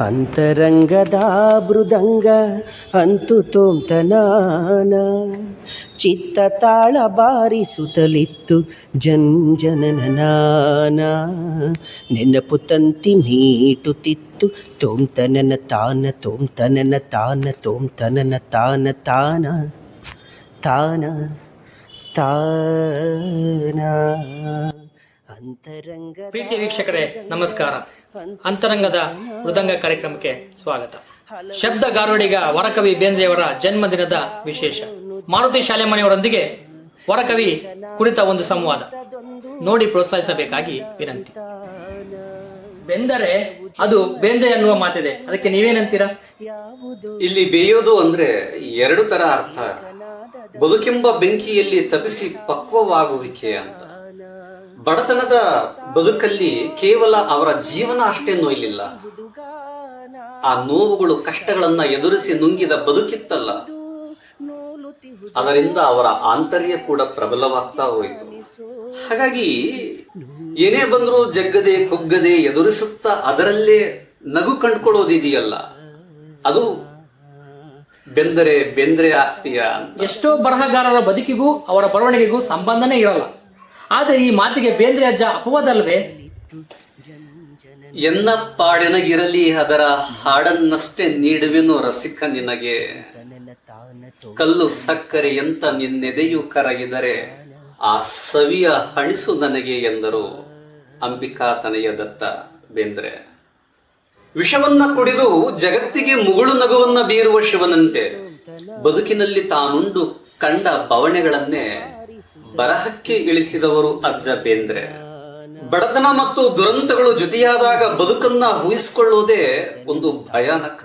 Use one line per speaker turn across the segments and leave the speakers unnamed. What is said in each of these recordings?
ಅಂತರಂಗದ ಮೃದಂಗ, ಅಂತು ತೋಂತನಾನ ಚಿತ್ತ ತಾಳ ಬಾರಿಸುತ್ತಲಿತ್ತು ಜಂಜನನಾನ ನೆನಪು ತಂತಿ ಮೀಟುತ್ತಿತ್ತು ತೋಂತನನ ತಾನ ತೋಂತನನ ತಾನ ತೋಂತನನ ತಾನ ತಾನ. ತಾನ ತಾನ.
ಪ್ರೀತಿ ವೀಕ್ಷಕರೇ ನಮಸ್ಕಾರ. ಅಂತರಂಗದ ಮೃದಂಗ ಕಾರ್ಯಕ್ರಮಕ್ಕೆ ಸ್ವಾಗತ. ಶಬ್ದ ಗಾರುಡಿಗ ವರಕವಿ ಬೇಂದ್ರೆಯವರ ಜನ್ಮದಿನದ ವಿಶೇಷ. ಮಾರುತಿ ಶಾಲೆ ಮನೆಯವರೊಂದಿಗೆ ವರಕವಿ ಕುರಿತ ಒಂದು ಸಂವಾದ. ನೋಡಿ ಪ್ರೋತ್ಸಾಹಿಸಬೇಕಾಗಿ ವಿನಂತಿ. ಬೆಂದರೆ ಅದು ಬೇಂದ್ರೆ ಅನ್ನುವ ಮಾತಿದೆ. ಅದಕ್ಕೆ ನೀವೇನಂತೀರಾ?
ಇಲ್ಲಿ ಬೇಯೋದು ಅಂದ್ರೆ ಎರಡು ತರ ಅರ್ಥ. ಬದುಕೆಂಬ ಬೆಂಕಿಯಲ್ಲಿ ತಪಿಸಿ ಪಕ್ವವಾಗುವಿಕೆ ಅಂತ. ಬಡತನದ ಬದುಕಲ್ಲಿ ಕೇವಲ ಅವರ ಜೀವನ ಅಷ್ಟೇ ನೋಯ್ಲಿಲ್ಲ. ಆ ನೋವುಗಳು, ಕಷ್ಟಗಳನ್ನ ಎದುರಿಸಿ ನುಂಗಿದ ಬದುಕಿತ್ತಲ್ಲ. ಅದರಿಂದ ಅವರ ಆಂತರ್ಯ ಕೂಡ ಪ್ರಬಲವಾಗ್ತಾ ಹೋಯಿತು. ಹಾಗಾಗಿ ಏನೇ ಬಂದರೂ ಜಗ್ಗದೆ ಕುಗ್ಗದೆ ಎದುರಿಸುತ್ತಾ ಅದರಲ್ಲೇ ನಗು ಕಂಡುಕೊಳ್ಳೋದಿದೆಯಲ್ಲ. ಅದು ಬೆಂದರೆ ಬೆಂದ್ರೆ ಆಗ್ತೀಯ
ಎಷ್ಟೋ ಬರಹಗಾರರ ಬದುಕಿಗೂ ಅವರ ಬರವಣಿಗೆಗೂ ಸಂಬಂಧನೇ ಇರಲ್ಲ. ಆದರೆ ಈ ಮಾತಿಗೆ ಬೇಂದ್ರೆ ಅಜ್ಜ ಅಪವಾದಲ್ವೇ
ಎನ್ನ ಪಾಡಿನಗಿರಲಿ ಅದರ ಹಾಡನ್ನಷ್ಟೇ ನೀಡುವೆನೋ ರಸಿಕ ನಿನಗೆ. ಕಲ್ಲು ಸಕ್ಕರೆ ಎಂತ ನಿನ್ನೆದೆಯು ಕರಗಿದರೆ ಆ ಸವಿಯ ಹಣಿಸು ನನಗೆ ಎಂದರು ಅಂಬಿಕಾ ತನೆಯ ದತ್ತ ಬೇಂದ್ರೆ. ವಿಷವನ್ನ ಕುಡಿದು ಜಗತ್ತಿಗೆ ಮುಗುಳು ನಗುವನ್ನ ಬೀರುವ ಶಿವನಂತೆ ಬದುಕಿನಲ್ಲಿ ತಾನುಂಡು ಕಂಡ ಬವಣೆಗಳನ್ನೇ ಬರಹಕ್ಕೆ ಇಳಿಸಿದವರು ಅಜ್ಜ ಬೇಂದ್ರೆ. ಬಡತನ ಮತ್ತು ದುರಂತಗಳು ಜೊತೆಯಾದಾಗ ಬದುಕನ್ನ ಊಹಿಸಿಕೊಳ್ಳುವುದೇ ಒಂದು ಭಯಾನಕ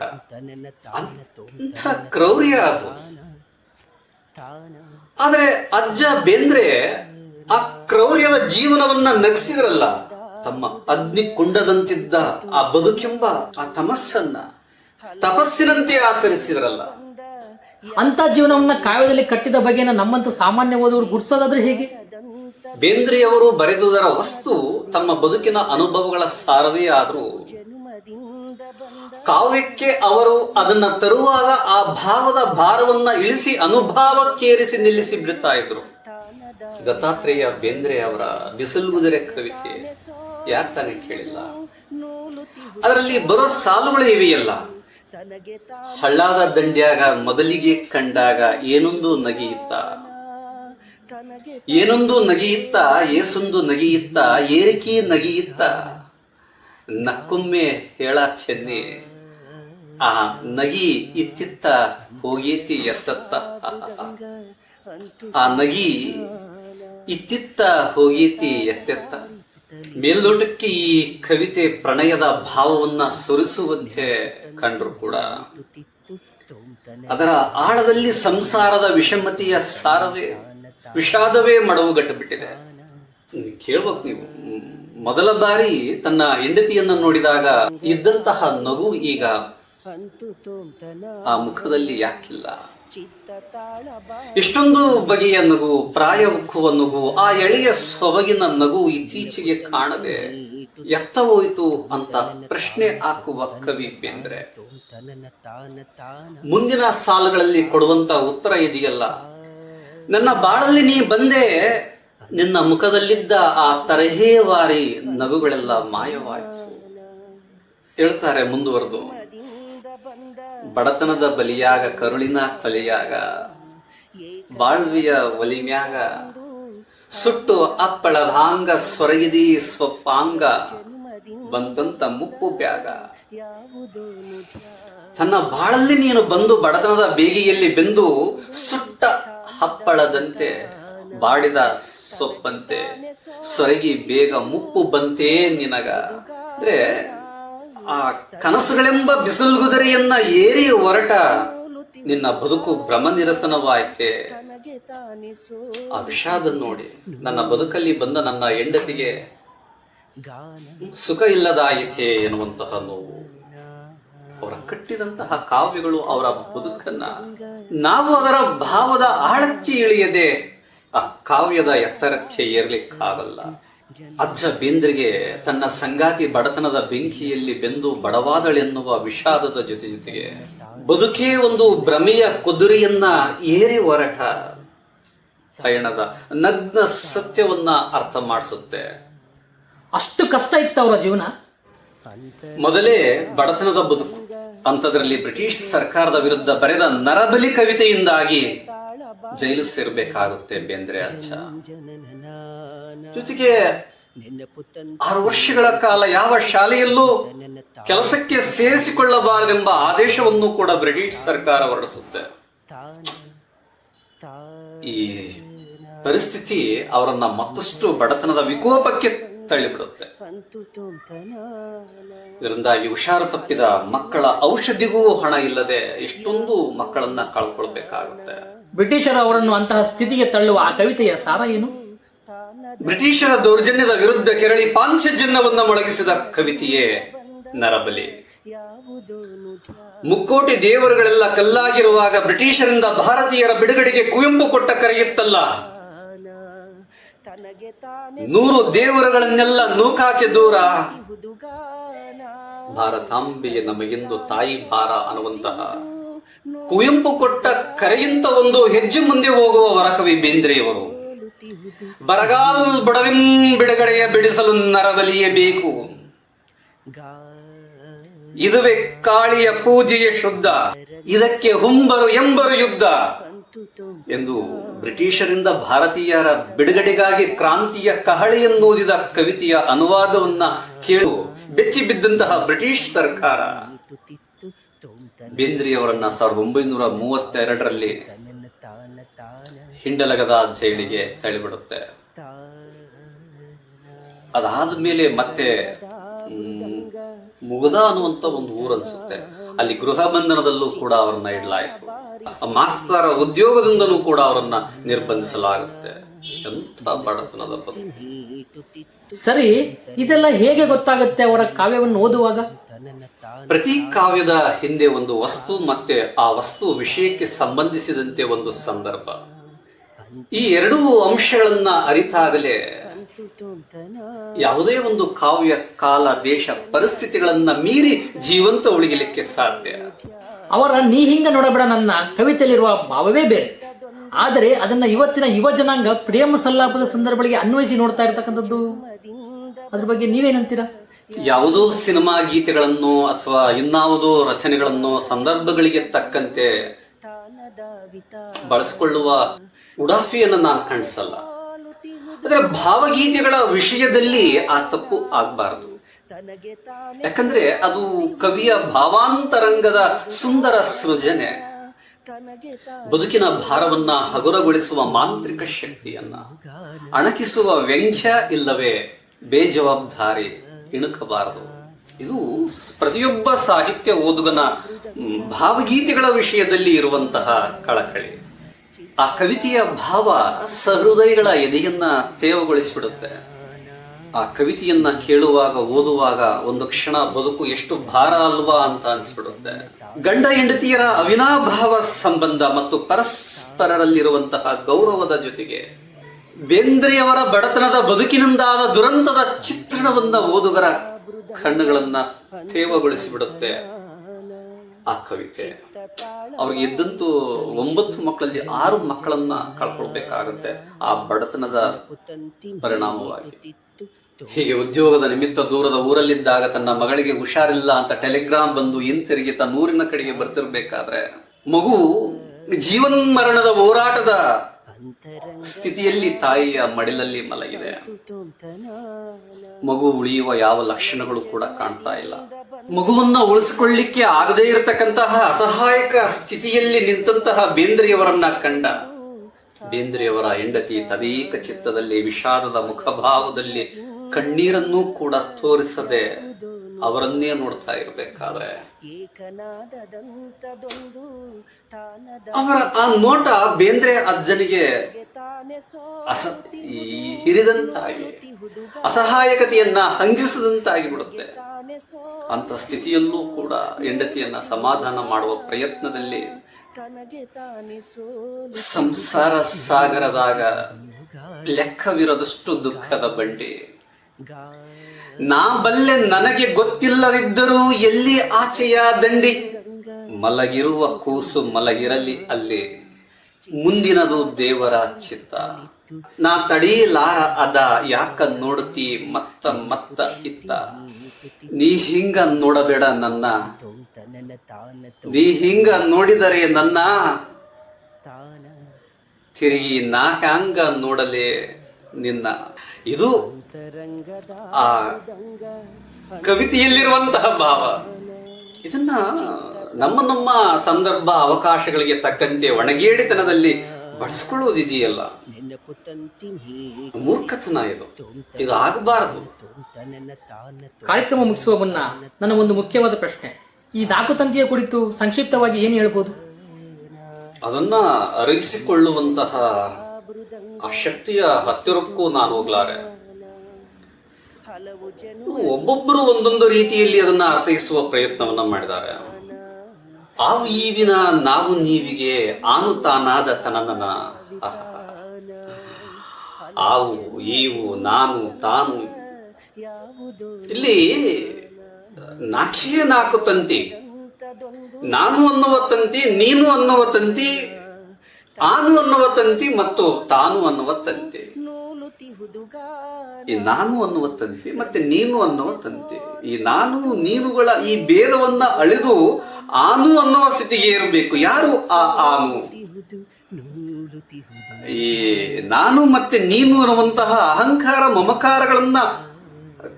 ಕ್ರೌರ್ಯ ಅದು. ಆದರೆ ಅಜ್ಜ ಬೇಂದ್ರೆ ಆ ಕ್ರೌರ್ಯದ ಜೀವನವನ್ನ ನಗಿಸಿದ್ರಲ್ಲ, ತಮ್ಮ ಅಗ್ನಿ ಕುಂಡದಂತಿದ್ದ ಆ ಬದುಕೆಂಬ ಆ ತಮಸ್ಸನ್ನ ತಪಸ್ಸಿನಂತೆ ಆಚರಿಸಿದ್ರಲ್ಲ.
ಅಂತ ಜೀವನವನ್ನ ಕಾವ್ಯದಲ್ಲಿ ಕಟ್ಟಿದ ಬಗೆನ ನಮ್ಮಂತ ಸಾಮಾನ್ಯ ಓದುವರು ಗುರ್ಸೋದಾದ್ರೆ ಹೇಗೆ?
ಬೇಂದ್ರೆಯವರು ಬರೆದುದರ ವಸ್ತು ತಮ್ಮ ಬದುಕಿನ ಅನುಭವಗಳ ಸಾರವೇ ಆದರೂ, ಕಾವ್ಯಕ್ಕೆ ಅವರು ಅದನ್ನ ತರುವಾಗ ಆ ಭಾವದ ಭಾರವನ್ನ ಇಳಿಸಿ ಅನುಭಾವಕ್ಕೇರಿಸಿ ನಿಲ್ಲಿಸಿ ಬಿಡ್ತಾ ಇದ್ರು. ದತ್ತಾತ್ರೇಯ ಬೇಂದ್ರೆ ಅವರ ಬಿಸಿಲುಗುದರೆ ಕವಿತೆ ಯಾರ್ ತಾನೇ ಕೇಳಿಲ್ಲ. ಅದರಲ್ಲಿ ಬರೋ ಸಾಲುಗಳು ಇವೆಯಲ್ಲ. ಹಳ್ಳಾದ ದಂಡ್ಯಾಗ ಮೊದಲಿಗೆ ಕಂಡಾಗ ಏನೊಂದು ನಗಿಯಿತ್ತ ಏನೊಂದು ನಗಿಯಿತ್ತ ಏಸೊಂದು ನಗಿಯಿತ್ತ ಏರಿಕಿ ನಗಿಯಿತ್ತ ನಕ್ಕೊಮ್ಮೆ ಹೇಳ ಚೆನ್ನಿ. ಆ ನಗಿ ಇತ್ತಿತ್ತ ಹೋಗೇತಿ ಎತ್ತತ್ತ. ಆ ನಗಿ ಇತ್ತಿತ್ತ ಹೋಗೇತಿ ಎತ್ತೆತ್ತ. ಮೇಲ್ನೋಟಕ್ಕೆ ಈ ಕವಿತೆ ಪ್ರಣಯದ ಭಾವವನ್ನ ಸುರಿಸುವಂತೆ ಕಂಡ್ರು ಕೂಡ. ಅದರ ಆಳದಲ್ಲಿ ಸಂಸಾರದ ವಿಷಮತಿಯ ಸಾರವೇ, ವಿಷಾದವೇ ಮಡವು ಬಿಟ್ಟಿದೆ ಕೇಳ್ಬೇಕು ನೀವು. ಮೊದಲ ಬಾರಿ ತನ್ನ ಹೆಂಡತಿಯನ್ನ ನೋಡಿದಾಗ ಇದ್ದಂತಹ ನಗು ಈಗ ಆ ಮುಖದಲ್ಲಿ ಯಾಕಿಲ್ಲ. ಇಷ್ಟೊಂದು ಬಗೆಯ ನಗು ಪ್ರಾಯ ಉಕ್ಕುವ ನಗು, ಆ ಎಳೆಯ ಸೊಬಗಿನ ನಗು ಇತ್ತೀಚೆಗೆ ಕಾಣದೆ ಎತ್ತ ಹೋಯಿತು ಅಂತ ಪ್ರಶ್ನೆ ಹಾಕುವ ಕವಿ ಬೇಂದ್ರೆ. ಮುಂದಿನ ಸಾಲುಗಳಲ್ಲಿ ಕೊಡುವಂತ ಉತ್ತರ ಇದೆಯಲ್ಲ. ನನ್ನ ಬಾಳಲ್ಲಿ ನೀ ಬಂದೆ, ನಿನ್ನ ಮುಖದಲ್ಲಿದ್ದ ಆ ತರಹೇವಾರಿ ನಗುಗಳೆಲ್ಲ ಮಾಯವಾಯಿತು. ಹೇಳ್ತಾರೆ ಮುಂದುವರೆದು. ಬಡತನದ ಬಲಿಯಾಗ, ಕರುಳಿನ ಕೊಲೆಯಾಗ ಬಾಳ್ವಿಯ ಒಲಿಮ್ಯಾಗ, ಸುಟ್ಟು ಅಪ್ಪಳದಾಂಗ ಸ್ವರಗಿದಿ ಸ್ವಪ್ಪಾಂಗ, ಬಂದಂತ ಮುಪ್ಪು ಬ್ಯಾಗ. ತನ್ನ ಬಾಳಲ್ಲಿ ನೀನು ಬಂದು ಬಡತನದ ಬೇಗಿಯಲ್ಲಿ ಬೆಂದು ಸುಟ್ಟ ಹಪ್ಪಳದಂತೆ ಬಾಡಿದ ಸೊಪ್ಪಂತೆ, ಸೊರಗಿ ಬೇಗ ಮುಪ್ಪು ಬಂತೇ ನಿನಗ. ಅಂದ್ರೆ ಆ ಕನಸುಗಳೆಂಬ ಬಿಸಿಲುಗುದರಿಯನ್ನ ಏರಿ ಹೊರಟ ನಿನ್ನ ಬದುಕು ಭ್ರಮ ನಿರಸನವಾಯ್ತೆ ಆ ವಿಷಾದ ನೋಡಿ ನನ್ನ ಬದುಕಲ್ಲಿ ಬಂದ ನನ್ನ ಹೆಂಡತಿಗೆ ಸುಖ ಇಲ್ಲದಾಯಿತೆ ಎನ್ನುವಂತಹ ನೋವು. ಅವರ ಕಟ್ಟಿದಂತಹ ಕಾವ್ಯಗಳು ಅವರ ಬದುಕನ್ನ ನಾವು ಅದರ ಭಾವದ ಆಳಕ್ಕೆ ಇಳಿಯದೆ ಆ ಕಾವ್ಯದ ಎತ್ತರಕ್ಕೆ ಏರ್ಲಿಕ್ಕಾಗಲ್ಲ. ಅಜ್ಜ ಬೇಂದ್ರಿಗೆ ತನ್ನ ಸಂಗಾತಿ ಬಡತನದ ಬೆಂಕಿಯಲ್ಲಿ ಬೆಂದು ಬಡವಾದಳೆನ್ನುವ ವಿಷಾದದ ಜೊತೆ ಜೊತೆಗೆ ಬದುಕೇ ಒಂದು ಭ್ರಮೆಯ ಕುದುರೆಯನ್ನ ಏರಿ ಹೊರಟ ಪಯಣದ ನಗ್ನ ಸತ್ಯವನ್ನ ಅರ್ಥ ಮಾಡಿಸುತ್ತೆ.
ಅಷ್ಟು ಕಷ್ಟ ಇತ್ತು ಅವರ ಜೀವನ?
ಮೊದಲೇ ಬಡತನದ ಬದುಕು. ಅಂಥದ್ರಲ್ಲಿ ಬ್ರಿಟಿಷ್ ಸರ್ಕಾರದ ವಿರುದ್ಧ ಬರೆದ ನರಬಲಿ ಕವಿತೆಯಿಂದಾಗಿ ಜೈಲು ಸೇರಬೇಕಾಗುತ್ತೆ ಬೇಂದ್ರೆ ಅಜ್ಜ. ಜೊತೆಗೆ ಆರು ವರ್ಷಗಳ ಕಾಲ ಯಾವ ಶಾಲೆಯಲ್ಲೂ ಕೆಲಸಕ್ಕೆ ಸೇರಿಸಿಕೊಳ್ಳಬಾರದೆಂಬ ಆದೇಶವನ್ನು ಕೂಡ ಬ್ರಿಟಿಷ್ ಸರ್ಕಾರ ಹೊರಡಿಸುತ್ತೆ. ಈ ಪರಿಸ್ಥಿತಿ ಅವರನ್ನ ಮತ್ತಷ್ಟು ಬಡತನದ ವಿಕೋಪಕ್ಕೆ ತಳ್ಳಿಬಿಡುತ್ತೆ. ಇದರಿಂದಾಗಿ ಹುಷಾರು ತಪ್ಪಿದ ಮಕ್ಕಳ ಔಷಧಿಗೂ ಹಣ ಇಲ್ಲದೆ ಎಷ್ಟೊಂದು ಮಕ್ಕಳನ್ನ ಕಳ್ಕೊಳ್ಬೇಕಾಗುತ್ತೆ.
ಬ್ರಿಟಿಷರು ಅವರನ್ನು ಅಂತಹ ಸ್ಥಿತಿಗೆ ತಳ್ಳುವ ಆ ಕವಿತೆಯ ಸಾರ ಏನು?
ಬ್ರಿಟಿಷರ ದೌರ್ಜನ್ಯದ ವಿರುದ್ಧ ಕೆರಳಿ ಪಾಂಚಜನ್ಯವನ್ನ ಮೊಳಗಿಸಿದ ಕವಿತೆಯೇ ನರಬಲಿ. ಮುಕ್ಕೋಟಿ ದೇವರುಗಳೆಲ್ಲ ಕಲ್ಲಾಗಿರುವಾಗ ಬ್ರಿಟಿಷರಿಂದ ಭಾರತೀಯರ ಬಿಡುಗಡೆಗೆ ಕುವೆಂಪು ಕೊಟ್ಟ ಕರೆಯುತ್ತಲ್ಲ ನೂರು ದೇವರುಗಳನ್ನೆಲ್ಲ ನೂಕಾಚೆ ದೂರ.
ಭಾರತಾಂಬೆಯ
ಭಾರತಾಂಬೆಗೆ ನಮಗೆಂದು ತಾಯಿ ಭಾರ ಅನ್ನುವಂತಹ. ಕುವೆಂಪು ಕೊಟ್ಟ ಕರೆಗಿಂತ ಒಂದು ಹೆಜ್ಜೆ ಮುಂದೆ ಹೋಗುವ ವರಕವಿ ಬೇಂದ್ರೆಯವರು. ಬರಗಾಲ್ ಬಡವಿಂ ಬಿಡುಗಡೆಯ ಬಿಡಿಸಲು ನರಬಲಿಯೇ ಬೇಕು. ಇದುವೆ ಕಾಳಿಯ ಪೂಜೆಯ ಶುದ್ಧ, ಇದಕ್ಕೆ ಹುಂಬರು ಎಂಬರು ಯುದ್ಧ ಎಂದು ಬ್ರಿಟಿಷರಿಂದ ಭಾರತೀಯರ ಬಿಡುಗಡೆಗಾಗಿ ಕ್ರಾಂತಿಯ ಕಹಳೆಯನ್ನೂದಿದ ಕವಿತೆಯ ಅನುವಾದವನ್ನ ಕೇಳು. ಬೆಚ್ಚಿ ಬಿದ್ದಂತಹ ಬ್ರಿಟಿಷ್ ಸರ್ಕಾರ. ಬೇಂದ್ರಿಯವರನ್ನ ಸಾವಿರದ ಒಂಬೈನೂರ ಮೂವತ್ತೆರಡರಲ್ಲಿ ಹಿಂಡಲಗದ ಜೈಲಿಗೆ ತಳ್ಳಿಬಿಡುತ್ತೆ. ಅದಾದ ಮೇಲೆ ಮತ್ತೆ ಮುಗದ ಅನ್ನುವಂತ ಒಂದು ಊರು ಅನ್ಸುತ್ತೆ. ಅಲ್ಲಿ ಗೃಹ ಬಂಧನದಲ್ಲೂ ಕೂಡ ಅವರನ್ನ ಇಡಲಾಯಿತು. ಮಾಸ್ತರ ಉದ್ಯೋಗದಿಂದಲೂ ಕೂಡ ಅವರನ್ನ ನಿರ್ಬಂಧಿಸಲಾಗುತ್ತೆ. ಎಂತ ಬಡತನದ
ಸರಿ, ಇದೆಲ್ಲ ಹೇಗೆ ಗೊತ್ತಾಗುತ್ತೆ ಅವರ ಕಾವ್ಯವನ್ನು ಓದುವಾಗ?
ಪ್ರತಿ ಕಾವ್ಯದ ಹಿಂದೆ ಒಂದು ವಸ್ತು ಮತ್ತೆ ಆ ವಸ್ತು ವಿಷಯಕ್ಕೆ ಸಂಬಂಧಿಸಿದಂತೆ ಒಂದು ಸಂದರ್ಭ. ಈ ಎರಡೂ ಅಂಶಗಳನ್ನ ಅರಿತಾಗಲೇ ಯಾವುದೇ ಒಂದು ಕಾವ್ಯ ಕಾಲ ದೇಶ ಪರಿಸ್ಥಿತಿಗಳನ್ನ ಮೀರಿ ಜೀವಂತ ಉಳಿಯಲಿಕ್ಕೆ ಸಾಧ್ಯ.
ಅವರ ನೀ ಹಿಂಗ ನೋಡಬೇಡ ನನ್ನ ಕವಿತೆಯಲ್ಲಿರುವ ಭಾವವೇ ಬೇರೆ. ಆದರೆ ಅದನ್ನ ಇವತ್ತಿನ ಯುವ ಜನಾಂಗ ಪ್ರೇಮ ಸಲ್ಲಾಪದ ಸಂದರ್ಭಗಳಿಗೆ ಅನ್ವಯಿಸಿ ನೋಡ್ತಾ ಇರ್ತಕ್ಕಂಥದ್ದು. ಅದ್ರ ಬಗ್ಗೆ ನೀವೇನಂತೀರಾ
ಯಾವುದೋ ಸಿನಿಮಾ ಗೀತೆಗಳನ್ನು ಅಥವಾ ಇನ್ನಾವುದೋ ರಚನೆಗಳನ್ನು ಸಂದರ್ಭಗಳಿಗೆ ತಕ್ಕಂತೆ ಬಳಸಿಕೊಳ್ಳುವ ಉಡಾಫಿಯನ್ನು ನಾನು ಕಾಣಿಸಲ್ಲ ಆದರೆ ಭಾವಗೀತೆಗಳ ವಿಷಯದಲ್ಲಿ ಆ ತಪ್ಪು ಆಗಬಾರದು. ಯಾಕಂದ್ರೆ ಅದು ಕವಿಯ ಭಾವಾಂತರಂಗದ ಸುಂದರ ಸೃಜನೆ. ಬದುಕಿನ ಭಾರವನ್ನ ಹಗುರಗೊಳಿಸುವ ಮಾಂತ್ರಿಕ ಶಕ್ತಿಯನ್ನ, ಅಣಕಿಸುವ ವ್ಯಂಗ್ಯ ಇಲ್ಲವೇ ಬೇಜವಾಬ್ದಾರಿ ಇಣುಕಬಾರದು. ಇದು ಪ್ರತಿಯೊಬ್ಬ ಸಾಹಿತ್ಯ ಓದುಗನ ಭಾವಗೀತೆಗಳ ವಿಷಯದಲ್ಲಿ ಇರುವಂತಹ ಕಳಕಳಿ. ಆ ಕವಿತೆಯ ಭಾವ ಸಹೃದಯಗಳ ಎದೆಯನ್ನ ತೇವಗೊಳಿಸಿಬಿಡುತ್ತೆ. ಆ ಕವಿತೆಯನ್ನ ಕೇಳುವಾಗ, ಓದುವಾಗ ಒಂದು ಕ್ಷಣ ಬದುಕು ಎಷ್ಟು ಭಾರ ಅಲ್ವಾ ಅಂತ ಅನ್ಸ್ಬಿಡುತ್ತೆ. ಗಂಡ ಹೆಂಡತಿಯರ ಅವಿನಾಭಾವ ಸಂಬಂಧ ಮತ್ತು ಪರಸ್ಪರರಲ್ಲಿರುವಂತಹ ಗೌರವದ ಜೊತೆಗೆ ಬೇಂದ್ರೆಯವರ ಬಡತನದ ಬದುಕಿನಿಂದಾದ ದುರಂತದ ಚಿತ್ರಣವನ್ನ ಓದುಗರ ಕಣ್ಣುಗಳನ್ನ ತೇವಗೊಳಿಸಿಬಿಡುತ್ತೆ ಆ ಕವಿತೆ. ಅವ್ರಿಗೆ ಇದ್ದಂತೂ ಒಂಬತ್ತು ಮಕ್ಕಳಲ್ಲಿ ಆರು ಮಕ್ಕಳನ್ನ ಕಳ್ಕೊಳ್ಬೇಕಾಗುತ್ತೆ. ಆ ಬಡತನದ ಪರಿಣಾಮವಾಗಿ. ಹೀಗೆ ಉದ್ಯೋಗದ ನಿಮಿತ್ತ ದೂರದ ಊರಲ್ಲಿದ್ದಾಗ ತನ್ನ ಮಗಳಿಗೆ ಹುಷಾರಿಲ್ಲ ಅಂತ ಟೆಲಿಗ್ರಾಮ್ ಬಂದು ಹಿಂತಿರುಗಿ ತನ್ನ ಊರಿನ ಕಡೆಗೆ ಬರ್ತಿರ್ಬೇಕಾದ್ರೆ ಮಗು ಜೀವನ್ ಮರಣದ ಹೋರಾಟದ ಸ್ಥಿತಿಯಲ್ಲಿ ತಾಯಿಯ ಮಡಿಲಲ್ಲಿ ಮಲಗಿದೆ. ಮಗು ಉಳಿಯುವ ಯಾವ ಲಕ್ಷಣಗಳು ಕೂಡ ಕಾಣ್ತಾ ಇಲ್ಲ. ಮಗುವನ್ನ ಉಳಿಸಿಕೊಳ್ಳಿಕ್ಕೆ ಆಗದೇ ಇರತಕ್ಕಂತಹ ಅಸಹಾಯಕ ಸ್ಥಿತಿಯಲ್ಲಿ ನಿಂತಹ ಬೇಂದ್ರೆಯವರನ್ನ ಕಂಡ ಬೇಂದ್ರೆಯವರ ಹೆಂಡತಿ ತದೇಕ ಚಿತ್ತದಲ್ಲಿ, ವಿಷಾದದ ಮುಖಭಾವದಲ್ಲಿ ಕಣ್ಣೀರನ್ನೂ ಕೂಡ ತೋರಿಸದೆ ಅವರನ್ನೇ ನೋಡ್ತಾ ಇರಬೇಕಾದ್ರೆ ಅವರ ಆ ನೋಟ ಬೇಂದ್ರೆ ಅಜ್ಜನಿಗೆ ಅಸ ಹಿರಿದಂತಾಗಿ ಅಸಹಾಯಕತೆಯನ್ನ ಹಂಗಿಸದಂತಾಗಿ ಬಿಡುತ್ತೆ ಅಂತ ಸ್ಥಿತಿಯಲ್ಲೂ ಕೂಡ ಹೆಂಡತಿಯನ್ನ ಸಮಾಧಾನ ಮಾಡುವ ಪ್ರಯತ್ನದಲ್ಲಿ ಸಂಸಾರ ಸಾಗರದಾಗ ಲೆಕ್ಕವಿರದಷ್ಟು ದುಃಖದ ಬಂಡಿ. ನಾ ಬಲ್ಲೆ ನನಗೆ ಗೊತ್ತಿಲ್ಲದಿದ್ದರೂ ಎಲ್ಲಿ ಆಚೆಯ ದಂಡಿ? ಮಲಗಿರುವ ಕೂಸು ಮಲಗಿರಲಿ ಅಲ್ಲಿ. ಮುಂದಿನದು ದೇವರ ಚಿತ್ತ. ನಾ ತಡೀಲಾರ ಅದ, ಯಾಕ ನೋಡ್ತಿ ಮತ್ತ ಮತ್ತ ಇತ್ತ. ನೀ ಹಿಂಗ ನೋಡಬೇಡ ನನ್ನ. ನೀ ಹಿಂಗ ನೋಡಿದರೆ ನನ್ನ. ತಿರುಗಿ ನಾ ಹ್ಯಾಂಗ ನೋಡಲೆ? ನಿನ್ನ. ಇದು ಆ ಕವಿತೆಯಲ್ಲಿರುವಂತಹ ಭಾವ. ಇದನ್ನ ನಮ್ಮ ನಮ್ಮ ಸಂದರ್ಭ ಅವಕಾಶಗಳಿಗೆ ತಕ್ಕಂತೆ ಒಣಗೇಡಿತನದಲ್ಲಿ ಬಳಸ್ಕೊಳ್ಳೋದಿದೆಯಲ್ಲ. ಮೂರ್ಖತನ ಇದು. ಇದು ಆಗಬಾರದು.
ಕಾರ್ಯಕ್ರಮ ಮುಗಿಸುವ ಮುನ್ನ ನನ್ನ ಒಂದು ಮುಖ್ಯವಾದ ಪ್ರಶ್ನೆ. ಈ ನಾಲ್ಕು ತಂತಿಯ ಕುರಿತು ಸಂಕ್ಷಿಪ್ತವಾಗಿ ಏನು ಹೇಳ್ಬೋದು?
ಅದನ್ನ ಅರಗಿಸಿಕೊಳ್ಳುವಂತಹ ಆ ಶಕ್ತಿಯ ಹತ್ತಿರಕ್ಕೂ ನಾನು ಹೋಗ್ಲಾರೆ. ಒಬ್ಬೊಬ್ಬರು ಒಂದೊಂದು ರೀತಿಯಲ್ಲಿ ಅದನ್ನ ಅರ್ಥೈಸುವ ಪ್ರಯತ್ನವನ್ನ ಮಾಡಿದ್ದಾರೆ. ಆವು ಈವಿನ ನಾವು ನೀವಿಗೆ ಆನು ತಾನಾದ ತನನನ ಆವು ಈವು ನಾನು ತಾನು. ಇಲ್ಲಿ ನಾಕಿಯೇ ನಾಲ್ಕು ತಂತಿ. ನಾನು ಅನ್ನುವ ತಂತಿ ನೀನು ಅನ್ನುವ ತಂತಿ ಆನು ಅನ್ನುವ ತಂತಿ ಮತ್ತು ತಾನು ಅನ್ನುವ ತಂತಿ. ಈ ನಾನು ಅನ್ನುವ ತಂತಿ ಮತ್ತೆ ನೀನು ಅನ್ನುವ ತಂತಿ. ಈ ನಾನು, ನೀನುಗಳ ಈ ಭೇದವನ್ನ ಅಳೆದು ಆನು ಅನ್ನುವ ಸ್ಥಿತಿಗೆ ಇರಬೇಕು. ಯಾರು ಆ ಆನು? ಈ ನಾನು ಮತ್ತೆ ನೀನು ಅನ್ನುವಂತಹ ಅಹಂಕಾರ, ಮಮಕಾರಗಳನ್ನ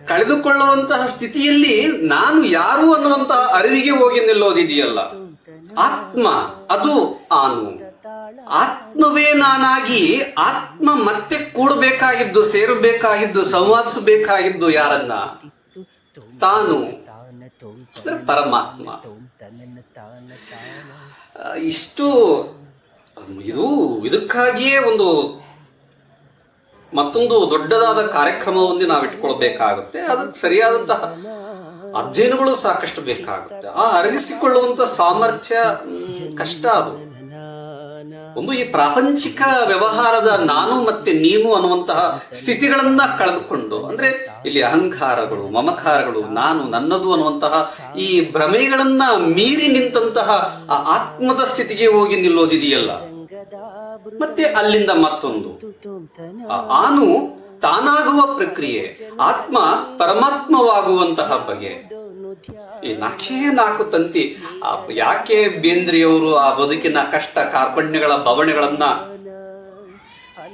ಕಳೆದುಕೊಳ್ಳುವಂತಹ ಸ್ಥಿತಿಯಲ್ಲಿ ನಾನು ಯಾರು ಅನ್ನುವಂತಹ ಅರಿವಿಗೆ ಹೋಗಿ ನಿಲ್ಲೋದಿದೆಯಲ್ಲ? ಆತ್ಮ, ಅದು ಆನು. ಆತ್ಮವೇ ನಾನಾಗಿ ಆತ್ಮ ಮತ್ತೆ ಕೂಡಬೇಕಾಗಿದ್ದು, ಸೇರಬೇಕಾಗಿದ್ದು, ಸಂವಾದಿಸಬೇಕಾಗಿದ್ದು ಯಾರನ್ನ? ತಾನು. ಪರಮಾತ್ಮ. ಇಷ್ಟು, ಇದು, ಇದಕ್ಕಾಗಿಯೇ ಒಂದು ಮತ್ತೊಂದು ದೊಡ್ಡದಾದ ಕಾರ್ಯಕ್ರಮವನ್ನು ನಾವು ಇಟ್ಕೊಳ್ಬೇಕಾಗುತ್ತೆ. ಅದಕ್ಕೆ ಸರಿಯಾದಂತಹ ಅಧ್ಯಯನಗಳು ಸಾಕಷ್ಟು ಬೇಕಾಗುತ್ತೆ. ಆ ಅರಗಿಸಿಕೊಳ್ಳುವಂತ ಸಾಮರ್ಥ್ಯ ಕಷ್ಟ ಅದು. ಒಂದು ಈ ಪ್ರಾಪಂಚಿಕ ವ್ಯವಹಾರದ ನಾನು ಮತ್ತೆ ನೀನು ಅನ್ನುವಂತಹ ಸ್ಥಿತಿಗಳನ್ನ ಕಳೆದುಕೊಂಡು, ಅಂದ್ರೆ ಇಲ್ಲಿ ಅಹಂಕಾರಗಳು, ಮಮಕಾರಗಳು, ನಾನು ನನ್ನದು ಅನ್ನುವಂತಹ ಈ ಭ್ರಮೆಗಳನ್ನ ಮೀರಿ ನಿಂತಹ ಆ ಆತ್ಮದ ಸ್ಥಿತಿಗೆ ಹೋಗಿ ನಿಲ್ಲೋದಿದೆಯಲ್ಲ. ಮತ್ತೆ ಅಲ್ಲಿಂದ ಮತ್ತೊಂದು. ಆನು ತಾನಾಗುವ ಪ್ರಕ್ರಿಯೆ, ಆತ್ಮ ಪರಮಾತ್ಮವಾಗುವಂತಹ ಬಗೆ. ಈ ನಾಲ್ಕೇ ನಾಲ್ಕು ತಂತಿ. ಯಾಕೆ ಬೇಂದ್ರಿಯವರು ಆ ಬದುಕಿನ ಕಷ್ಟ ಕಾರ್ಪಣ್ಯಗಳ ಬವಣೆಗಳನ್ನ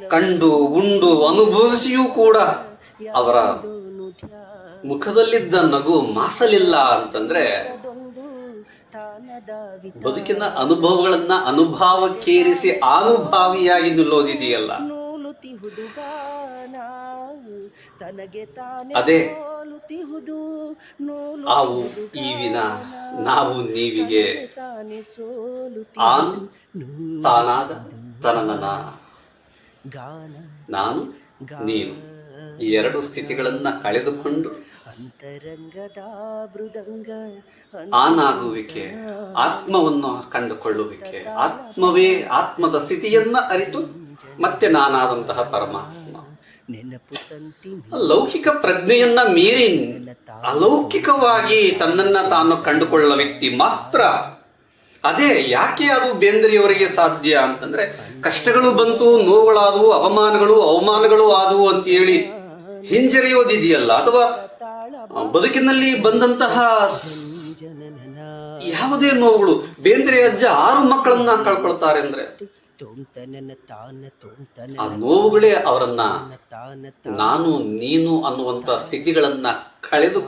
ಕಂಡು ಉಂಡು ಅನುಭವಿಸಿಯೂ ಕೂಡ ಅವರ ಮುಖದಲ್ಲಿದ್ದ ನಗು ಮಾಸಲಿಲ್ಲ ಅಂತಂದ್ರೆ ಬದುಕಿನ ಅನುಭವಗಳನ್ನ ಅನುಭಾವಕ್ಕೇರಿಸಿ ಆನುಭಾವಿಯಾಗಿ ನಿಲ್ಲೋದಿದೆಯಲ್ಲ. ಅದೇ
ಸೋಲು ತಿಹುದು ನೂಲು
ಆವು ಈವಿನ ನಾವು ನೀವಿಗೆ
ತಾನೆ ಸೋಲು
ಆನ್ ತಾನಾದ ತನನನ
ಗಾನ
ನಾನು ನೀನು ಈ ಎರಡು ಸ್ಥಿತಿಗಳನ್ನು ಕಳೆದುಕೊಂಡು
ಅಂತರಂಗದ ಮೃದಂಗ
ಆನಾಗುವಿಕೆ ಆತ್ಮವನ್ನು ಕಂಡುಕೊಳ್ಳುವಿಕೆ ಆತ್ಮವೇ ಆತ್ಮದ ಸ್ಥಿತಿಯನ್ನ ಅರಿತು ಮತ್ತೆ ನಾನಾದಂತಹ ಪರಮಾತ್ಮ ಲೌಕಿಕ ಪ್ರಜ್ಞೆಯನ್ನ ಮೀರಿ ಅಲೌಕಿಕವಾಗಿ ತನ್ನನ್ನ ತಾನು ಕಂಡುಕೊಳ್ಳುವ ವ್ಯಕ್ತಿ ಮಾತ್ರ. ಅದೇ ಯಾಕೆ ಅದು ಬೇಂದ್ರೆಯವರಿಗೆ ಸಾಧ್ಯ ಅಂತಂದ್ರೆ ಕಷ್ಟಗಳು ಬಂತು ನೋವುಗಳಾದವು ಅವಮಾನಗಳು ಅವಮಾನಗಳು ಆದವು ಅಂತ ಹೇಳಿ ಹಿಂಜರಿಯೋದಿದೆಯಲ್ಲ ಅಥವಾ ಬದುಕಿನಲ್ಲಿ ಬಂದಂತಹ ಯಾವುದೇ ನೋವುಗಳು. ಬೇಂದ್ರೆ ಅಜ್ಜ ಆರು ಮಕ್ಕಳನ್ನ ಕಳ್ಕೊಳ್ತಾರೆ ಅಂದ್ರೆ ಆ ನೋವುಗಳೇ ಅವರನ್ನ ನಾನು ನೀನು ಅನ್ನುವಂತ ಸ್ಥಿತಿಗಳನ್ನ ಕಳೆದು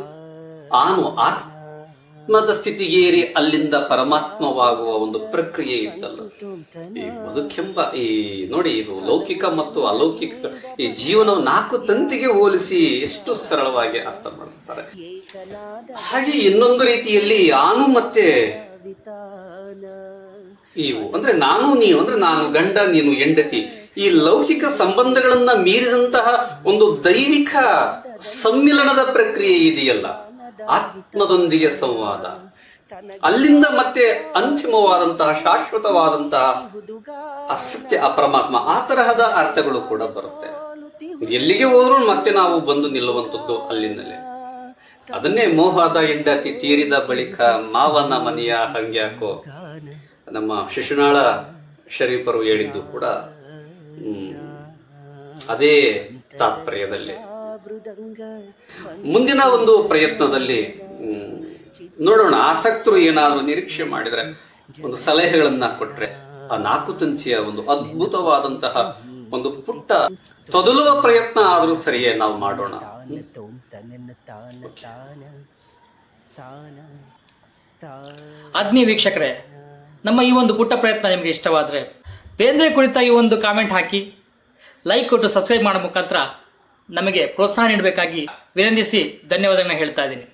ಆನು ಆತ್ಮದ ಸ್ಥಿತಿಗೇರಿ ಅಲ್ಲಿಂದ ಪರಮಾತ್ಮವಾಗುವ ಒಂದು ಪ್ರಕ್ರಿಯೆ ಇತ್ತಲ್ಲ. ಈ ಬದುಕೆಂಬ ಈ ನೋಡಿ ಇದು ಲೌಕಿಕ ಮತ್ತು ಅಲೌಕಿಕ ಈ ಜೀವನವು ನಾಲ್ಕು ತಂತಿಗೆ ಹೋಲಿಸಿ ಎಷ್ಟು ಸರಳವಾಗಿ ಅರ್ಥ ಮಾಡಿಸ್ತಾರೆ ಹಾಗೆ ಇನ್ನೊಂದು ರೀತಿಯಲ್ಲಿ ಆನು ಮತ್ತೆ ಇವು. ಅಂದ್ರೆ ನಾನು ನೀನು, ಅಂದ್ರೆ ನಾನು ಗಂಡ, ನೀನು ಹೆಂಡತಿ. ಈ ಲೌಕಿಕ ಸಂಬಂಧಗಳನ್ನ ಮೀರಿದಂತಹ ಒಂದು ದೈವಿಕ ಸಮ್ಮಿಲನದ ಪ್ರಕ್ರಿಯೆ ಇದೆಯಲ್ಲ? ಆತ್ಮದೊಂದಿಗೆ ಸಂವಾದ. ಅಲ್ಲಿಂದ ಮತ್ತೆ ಅಂತಿಮವಾದಂತಹ, ಶಾಶ್ವತವಾದಂತಹ ಅಸತ್ಯ, ಅಪರಮಾತ್ಮ, ಆ ತರಹದ ಅರ್ಥಗಳು ಕೂಡ ಬರುತ್ತೆ. ಎಲ್ಲಿಗೆ ಹೋದ್ರು ಮತ್ತೆ ನಾವು ಬಂದು ನಿಲ್ಲುವಂಥದ್ದು ಅಲ್ಲಿಂದಲೇ. ಅದನ್ನೇ ಮೋಹದ ಹೆಂಡತಿ ತೀರಿದ ಬಳಿಕ ಮಾವನ ಮನೆಯ ಹಂಗ್ಯಾಕೋ ನಮ್ಮ ಶಿಶುನಾಳ ಶರೀಫರು ಹೇಳಿದ್ದು ಕೂಡ ಅದೇ ತಾತ್ಪರ್ಯದಲ್ಲಿ. ಮುಂದಿನ ಒಂದು ಪ್ರಯತ್ನದಲ್ಲಿ ನೋಡೋಣ, ಆಸಕ್ತರು ಏನಾದರೂ ನಿರೀಕ್ಷೆ ಮಾಡಿದರೆ, ಒಂದು ಸಲಹೆಗಳನ್ನ ಕೊಟ್ಟರೆ ಆ ನಾಲ್ಕು ತಂತಿಯ ಒಂದು ಅದ್ಭುತವಾದಂತಹ ಒಂದು ಪುಟ್ಟ ತೊದಲುವ ಪ್ರಯತ್ನ ಆದರೂ ಸರಿಯೇ, ನಾವು ಮಾಡೋಣ.
ಅಗ್ನಿ ವೀಕ್ಷಕರೇ ನಮ್ಮ ಈ ಒಂದು ಪುಟ್ಟ ಪ್ರಯತ್ನ ನಿಮಗೆ ಇಷ್ಟವಾದರೆ ಬೇಂದ್ರೆ ಕುರಿತ ಈ ಒಂದು ಕಾಮೆಂಟ್ ಹಾಕಿ ಲೈಕ್ ಕೊಟ್ಟು ಸಬ್ಸ್ಕ್ರೈಬ್ ಮಾಡೋ ಮುಖಾಂತರ ನಮಗೆ ಪ್ರೋತ್ಸಾಹ ನೀಡಬೇಕಾಗಿ ವಿನಂತಿಸಿ ಧನ್ಯವಾದಗಳನ್ನ ಹೇಳ್ತಾ ಇದ್ದೀನಿ.